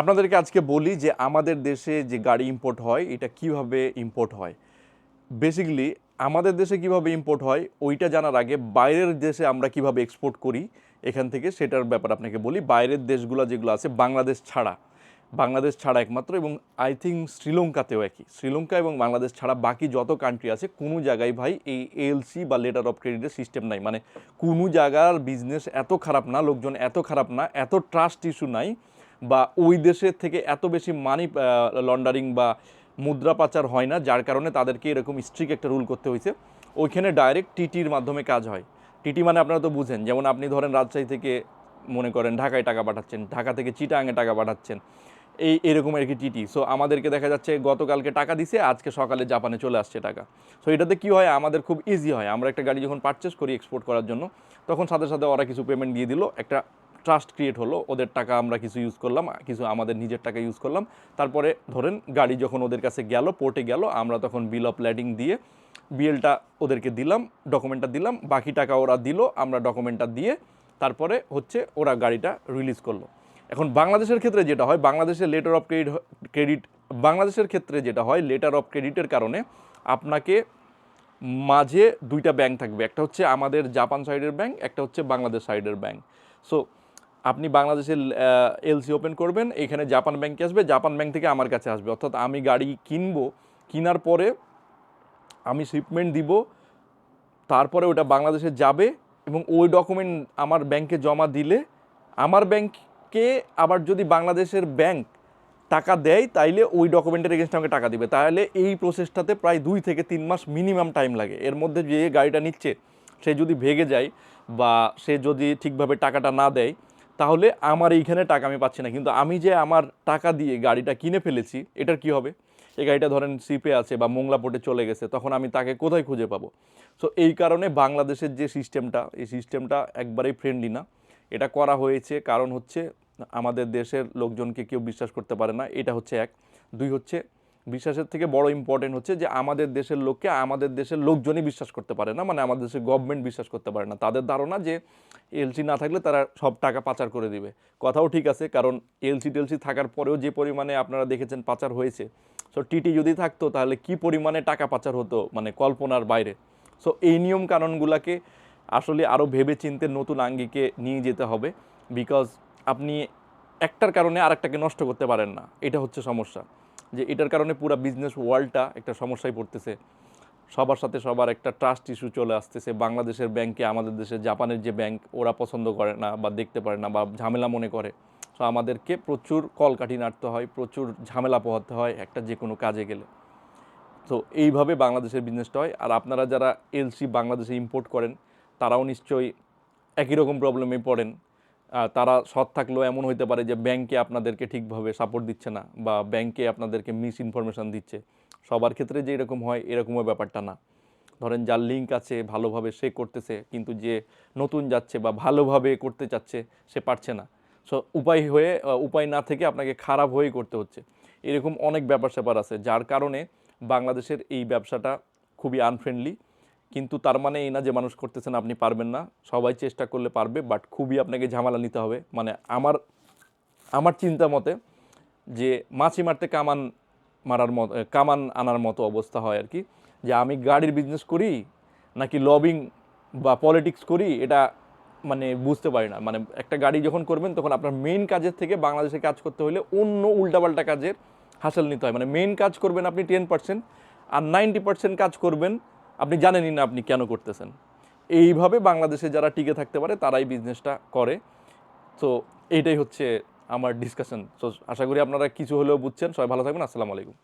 আপনাদেরকে আজকে বলি যে আমাদের দেশে যে গাড়ি ইম্পোর্ট হয়, এটা কীভাবে ইম্পোর্ট হয়। বেসিক্যালি আমাদের দেশে কীভাবে ইম্পোর্ট হয়, ওইটা জানার আগে বাইরের দেশে আমরা কীভাবে এক্সপোর্ট করি, এখান থেকে সেটার ব্যাপার আপনাকে বলি। বাইরের দেশগুলো যেগুলো আছে, বাংলাদেশ ছাড়া। বাংলাদেশ ছাড়া একমাত্র এবং আই থিঙ্ক শ্রীলঙ্কাতেও একই। শ্রীলঙ্কা এবং বাংলাদেশ ছাড়া বাকি যত কান্ট্রি আছে, কোনো জায়গায় ভাই এই এলসি বা লেটার অফ ক্রেডিটের সিস্টেম নাই। মানে কোনো জায়গার বিজনেস এত খারাপ না, লোকজন এত খারাপ না, এত ট্রাস্ট ইস্যু নাই। বা ওই দেশের থেকে এত বেশি মানি লন্ডারিং বা মুদ্রা পাচার হয় না, যার কারণে তাদেরকে এরকম স্ট্রিক একটা রুল করতে হয়েছে। ওইখানে ডাইরেক্ট টিটির মাধ্যমে কাজ হয়। টিটি মানে আপনারা তো বুঝেন, যেমন আপনি ধরেন রাজশাহী থেকে মনে করেন ঢাকায় টাকা পাঠাচ্ছেন, ঢাকা থেকে চিটাঙে টাকা পাঠাচ্ছেন, এই এরকম আর কি টিটি সো আমাদেরকে দেখা যাচ্ছে গতকালকে টাকা দিছে, আজকে সকালে জাপানে চলে আসছে টাকা। সো এটাতে কি হয়? আমাদের খুব ইজি হয়। আমরা একটা গাড়ি যখন পারচেস করি এক্সপোর্ট করার জন্য, তখন সাথে সাথে ওরা কিছু পেমেন্ট দিয়ে দিল, একটা ট্রাস্ট ক্রিয়েট হলো, ওদের টাকা আমরা কিছু ইউজ করলাম, কিছু আমাদের নিজের টাকা ইউজ করলাম। তারপরে ধরেন গাড়ি যখন ওদের কাছে গেল পোর্টে গেল, আমরা তখন বিল অফ ল্যাডিং দিয়ে বিএলটা ওদেরকে দিলাম ডকুমেন্টটা দিলাম, বাকি টাকা ওরা দিল, আমরা ডকুমেন্টটা দিয়ে তারপরে হচ্ছে ওরা গাড়িটা রিলিজ করল। এখন বাংলাদেশের ক্ষেত্রে যেটা হয়, বাংলাদেশের লেটার অফ ক্রেডিট ক্রেডিট বাংলাদেশের ক্ষেত্রে যেটা হয় লেটার অফ ক্রেডিটের কারণে আপনাকে মাঝে দুইটা ব্যাংক থাকবে, একটা হচ্ছে আমাদের জাপান সাইডের ব্যাংক একটা হচ্ছে বাংলাদেশ সাইডের ব্যাংক সো আপনি বাংলাদেশের এলসি ওপেন করবেন, এখানে জাপান ব্যাংকে আসবে জাপান ব্যাংক থেকে আমার কাছে আসবে। অর্থাৎ আমি গাড়ি কিনবো, কেনার পরে আমি শিপমেন্ট দিব, তারপরে ওটা বাংলাদেশে যাবে এবং ওই ডকুমেন্ট আমার ব্যাংকে জমা দিলে আমার ব্যাংকে আবার যদি বাংলাদেশের ব্যাংক টাকা দেয়, তাইলে ওই ডকুমেন্টের এগেনস্টে আমাকে টাকা দিবে। তাহলে এই প্রসেসটাতে প্রায় দুই থেকে তিন মাস মিনিমাম টাইম লাগে। এর মধ্যে যে গাড়িটা নিচ্ছে, সে যদি ভেগে যায় বা সে যদি ঠিকভাবে টাকাটা না দেয় তাহলে আমার এইখানে টাকা আমি পাচ্ছি না। কিন্তু আমি যে আমার টাকা দিয়ে গাড়িটা কিনে ফেলেছি, এটার কি হবে? এই গাড়িটা ধরেন সিপে আছে বা মোংলা পোর্টে চলে গেছে, তখন আমি তাকে কোথায় খুঁজে পাবো? সো এই কারণে বাংলাদেশের যে সিস্টেমটা এই সিস্টেমটা একবারেই ফ্রেন্ডলি না। এটা করা হয়েছে কারণ হচ্ছে আমাদের দেশের লোকজনকে কেউ বিশ্বাস করতে পারে না, এটা হচ্ছে এক। দুই হচ্ছে বিশ্বাসের থেকে বড় ইম্পর্টেন্ট হচ্ছে যে আমাদের দেশের লোককে আমাদের দেশের লোকজনই বিশ্বাস করতে পারে না মানে আমাদের দেশের গভর্নমেন্ট বিশ্বাস করতে পারে না। তাদের ধারণা যে এলসি না থাকলে তারা সব টাকা পাচার করে দিবে। কথাও ঠিক আছে, কারণ এলসি টেলসি থাকার পরেও যে পরিমাণে আপনারা দেখেছেন পাচার হয়েছে সো টিটি যদি থাকতো তাহলে কি পরিমাণে টাকা পাচার হতো মানে কল্পনার বাইরে? সো এই নিয়ম কানুনগুলোকে আসলে আরও ভেবে চিনতে নতুন আঙ্গিকে নিয়ে যেতে হবে বিকজ আপনি একটার কারণে আরেকটাকে নষ্ট করতে পারেন না, এটা হচ্ছে সমস্যা। যে এটার কারণে পুরো বিজনেস ওয়ার্ল্ডটা একটা সমস্যায় পড়তেছে। সবার সাথে সবার একটা ট্রাস্ট ইস্যু চলে আসতেছে। বাংলাদেশের ব্যাংকে আমাদের দেশের জাপানের যে ব্যাংক ওরা পছন্দ করে না বা দেখতে পারে না বা ঝামেলা মনে করে। সো আমাদেরকে প্রচুর কলকাঠি নাড়তে হয়, প্রচুর ঝামেলা পোহাতে হয় একটা যে কোনো কাজে গেলে। তো এইভাবে বাংলাদেশের বিজনেসটা হয়। আর আপনারা যারা এলসি বাংলাদেশে ইম্পোর্ট করেন, তারাও নিশ্চয়ই একই রকম প্রবলেমে পড়েন। তারা সৎ থাকলেও এমন হইতে পারে যে ব্যাংকে আপনাদেরকে ঠিকভাবে সাপোর্ট দিচ্ছে না বা ব্যাংকে আপনাদেরকে মিস ইনফরমেশন দিচ্ছে। সবার ক্ষেত্রে যে এরকম হয়, এরকমও ব্যাপারটা না। ধরেন যার লিঙ্ক আছে, ভালোভাবে সে করতেছে, কিন্তু যে নতুন যাচ্ছে বা ভালোভাবে করতে চাচ্ছে, সে পারছে না। সো উপায় হয়ে উপায় না থেকে আপনাকে খারাপ হয়েই করতে হচ্ছে। এরকম অনেক ব্যাপার স্যাপার আছে, যার কারণে বাংলাদেশের এই ব্যবসাটা খুবই আনফ্রেন্ডলি কিন্তু তার মানে এই না যে মানুষ করতেছেন আপনি পারবেন না। সবাই চেষ্টা করলে পারবে বাট খুবই আপনাকে ঝামেলা নিতে হবে। মানে আমার আমার চিন্তা মতে যে মাছি মারতে কামান মারার মতো কামান আনার মতো অবস্থা হয় আর কি। যে আমি গাড়ির বিজনেস করি নাকি লবিং বা পলিটিক্স করি, এটা মানে বুঝতে পারি না। মানে একটা গাড়ি যখন করবেন, তখন আপনার মেইন কাজের থেকে বাংলাদেশে কাজ করতে হলে অন্য উল্টাপাল্টা কাজের হাসিল নিতে হয়। মানে মেইন কাজ করবেন আপনি টেন পার্সেন্ট আর নাইনটি পার্সেন্ট কাজ করবেন আপনি জানেনই না আপনি কেন করতেছেন। এইভাবে বাংলাদেশে যারা টিকে থাকতে পারে, তারাই বিজনেসটা করে। তো এইটাই হচ্ছে আমার ডিসকাশন তো আশা করি আপনারা কিছু হলেও বুঝছেন। সবাই ভালো থাকবেন। আসসালামু আলাইকুম।